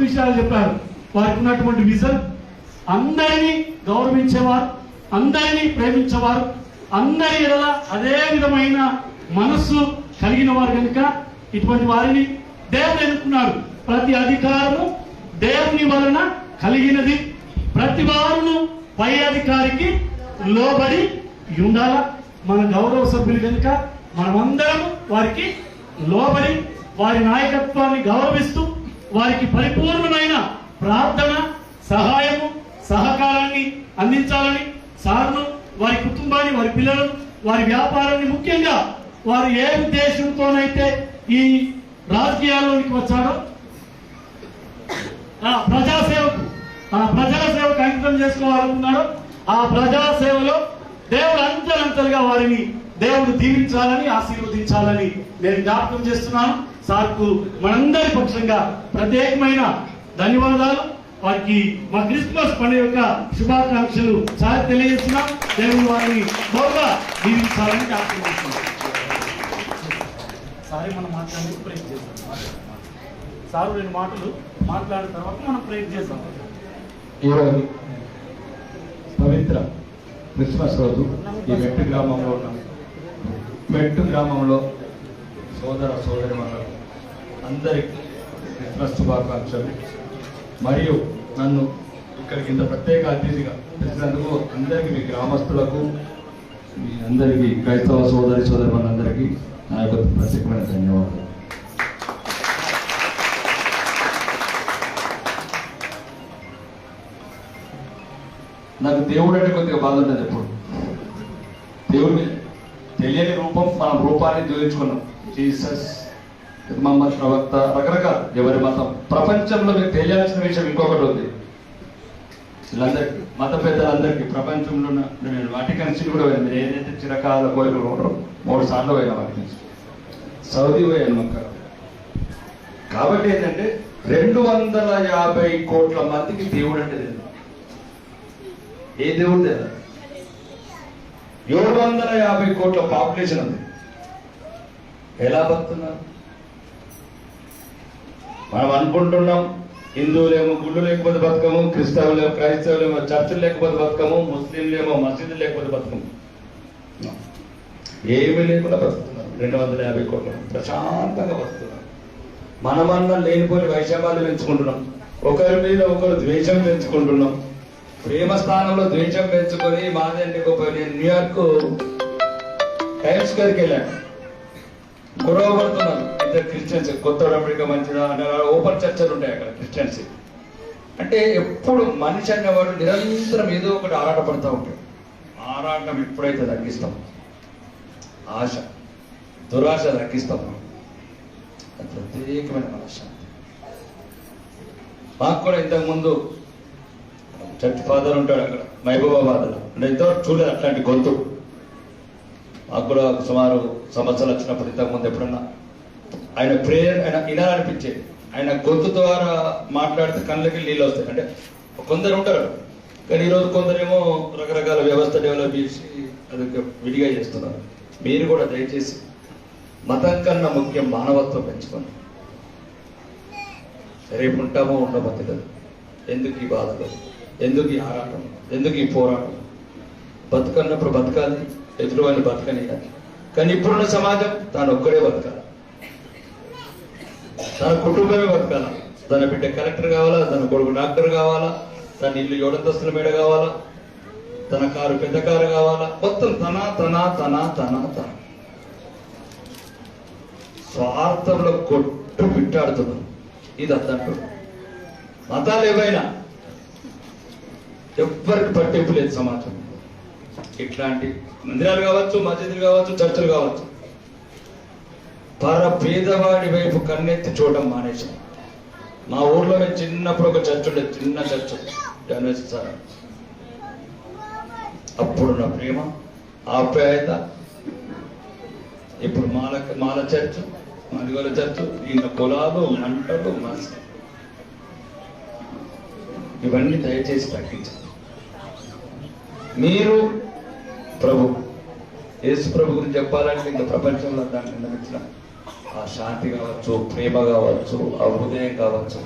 విషయాలు చెప్పారు. వారికి ఉన్నటువంటి విజన్ అందరినీ గౌరవించేవారు అందరినీ ప్రేమించేవారు అందరి ఎడల అదే విధమైన మనస్సు కలిగిన వారు కనుక ఇటువంటి వారిని దేవుడు ఎన్నుకున్నాడు. ప్రతి అధికారము దేవుని వలన కలిగినది. ప్రతి వారును పై అధికారికి లోబడి ఉండాల? మన గౌరవ సభ్యులు కనుక మనమందరం వారికి లోబడి వారి నాయకత్వాన్ని గౌరవిస్తూ వారికి పరిపూర్ణమైన ప్రార్థన సహాయము సహకారాన్ని అందించాలని సార్ను వారి కుటుంబాన్ని వారి పిల్లలను వారి వ్యాపారాన్ని ముఖ్యంగా వారు ఏ ఉద్దేశంతోనైతే ఈ రాజకీయాల్లోనికి వచ్చాడో ఆ ప్రజాసేవకు ఆ ప్రజాసేవకు అంకితం చేసుకోవాలనుకున్నాడో ఆ ప్రజా సేవలో దేవుడు అంతలంతలుగా వారిని దేవుడు దీవించాలని ఆశీర్వదించాలని నేను జ్ఞాపకం చేస్తున్నాను. సార్కు మనందరి పక్షంగా ప్రత్యేకమైన ధన్యవాదాలు. వారికి మా క్రిస్మస్ పండుగ యొక్క శుభాకాంక్షలు సార్ తెలియజేస్తున్నాం. దేవుడు వారిని బాగా దీవించాలని జ్ఞాపకం సారి సారీ మనం మాట్లాడడానికి ప్రయత్నం చేస్తాం సారు రెండు మాటలు మాట్లాడిన తర్వాత మనం ప్రయత్నం చేస్తాం ఈరోజు పవిత్ర క్రిస్మస్ రోజు ఈ మెట్టు గ్రామంలో ఉన్నాం. మెట్టు గ్రామంలో సోదర సోదరి అందరికీ క్రిస్మస్ శుభాకాంక్షలు. మరియు నన్ను ఇక్కడికి ఇంత ప్రత్యేక అతిథిగా పిలిచినందుకు అందరికీ మీ గ్రామస్తులకు మీ అందరికీ క్రైస్తవ సోదరి సోదరి మనందరికీ నా యొక్క ప్రత్యేకమైన ధన్యవాదాలు. నాకు దేవుడు అంటే కొద్దిగా బాధ ఉంటుంది ఎప్పుడు. దేవుడిని తెలియని రూపం మనం రూపాన్ని జోడించుకున్నాం జీసస్ మహమ్మద్ ప్రవక్త రకరకాల ఎవరి మతం. ప్రపంచంలో మీకు తెలియాల్సిన విషయం ఇంకొకటి ఉంది. వీళ్ళందరికీ మత పెద్దలందరికీ ప్రపంచంలో ఉన్న నేను వాటికన్ సిటీ కూడా పోయింది ఏదైతే చిరకాల కోరికలు ఉంటారో మూడు సార్లు పోయినా వాటికన్ సౌదీ పోయాను మక్క కాబట్టి ఏంటంటే రెండు వందల యాభై కోట్ల మందికి దేవుడు అంటే ఏ దేవుడు తెలియదు వందల యాభై కోట్ల పాపులేషన్ ఉంది. ఎలా బతున్నారు మనం అనుకుంటున్నాం హిందువులేమో గుళ్ళు లేకపోతే బతకము క్రిస్తవులేమో క్రైస్తవులేమో చర్చిలు లేకపోతే బతకము ముస్లింలేమో మసీదులు లేకపోతే బతకము. ఏమీ లేకుండా బతుకుతున్నారు. రెండు వందల యాభై కోట్ల. ప్రశాంతంగా బతుకుతున్నారు. మనమన్నా లేనిపోని వైషమ్యాలు పెంచుకుంటున్నాం. ఒకరి మీద ఒకరు ద్వేషం పెంచుకుంటున్నాం. ప్రేమ స్థానంలో ద్వేషం పెంచుకొని మాది అంటే గొప్ప నేను న్యూయార్క్ టైమ్స్ స్క్వేర్కి వెళ్ళాను. గొడవ పడుతున్నాను ఇద్దరు క్రిస్టియన్స్ కొత్త అమెరికా మంచిదా అంటే ఓపెన్ చర్చలు ఉంటాయి అక్కడ క్రిస్టియన్స్ అంటే ఎప్పుడు మనిషి అనేవాడు నిరంతరం ఏదో ఒకటి ఆరాటపడతా ఉంటాడు. ఆరాటం ఎప్పుడైతే తగ్గిస్తాం? ఆశ. దురాశ తగ్గిస్తాం ప్రత్యేకమైన మనశ్శాంతి. మాకు కూడా ఇంతకుముందు చర్చ్ ఫాదర్ ఉంటాడు అక్కడ మహబూబాబాద్లో అంటే ఇంతవరకు చూడలేదు అట్లాంటి గొంతు. మాకు కూడా సుమారు సంవత్సరాలు వచ్చినప్పుడు ఇంతకు ముందు ఎప్పుడన్నా. ఆయన ప్రేయర్ ఆయన వినాలనిపించేది. ఆయన గొంతు ద్వారా మాట్లాడితే కళ్ళకి నీళ్ళు వస్తాయి. అంటే కొందరు ఉంటారు. కానీ ఈరోజు కొందరేమో రకరకాల వ్యవస్థ డెవలప్ చేసి అది విడిగా చేస్తున్నారు. మీరు కూడా దయచేసి మతం కన్నా ముఖ్యం మానవత్వం పెంచుకోండి. రేపు ఉంటామో ఉండమో తెలియదు ఎందుకు ఈ బాధలు ఎందుకు ఈ ఆరాటం? ఎందుకు ఈ పోరాటం? బతుకన్నప్పుడు బతకాలి ఎదురువాడిని బతకనియాలి కానీ ఇప్పుడున్న సమాజం తాను ఒక్కడే బతకాలి. తన కుటుంబమే బతకాల. తన బిడ్డ కలెక్టర్ కావాలా? తన కొడుకు డాక్టర్ కావాలా? తన ఇల్లు ఏడంతస్తుల మేడ కావాలా? తన కారు పెద్ద కారు కావాలా? మొత్తం తన తన తన తన తన. స్వార్థంలో కొట్టు పిట్టాడుతున్నాం. ఇది అద్దంటు మతాలు ఏవైనా ఎవ్వరికి పట్టింపు లేదు సమాజం. ఇట్లాంటి మందిరాలు కావచ్చు మసీదులు కావచ్చు చర్చలు కావచ్చు. పర పేదవాడి వైపు కన్నెత్తి చూడడం మానేసాం మా ఊర్లో మేము చిన్నప్పుడు ఒక చర్చ్ ఉండేది చిన్న చర్చ్. సార్. సార్ అప్పుడున్న ప్రేమ ఆప్యాయత. ఇప్పుడు మాల మాల చర్చ్ మదిగోల చర్చ్ ఈయన కులాలు మంటలు మస్తు. ఇవన్నీ దయచేసి తగ్గించండి. మీరు ప్రభు యేసు ప్రభు గురించి చెప్పాలంటే ఇంకా ప్రపంచంలో దాన్ని నిర్మించిన ఆ శాంతి కావచ్చు ప్రేమ కావచ్చు ఆ హృదయం కావచ్చు.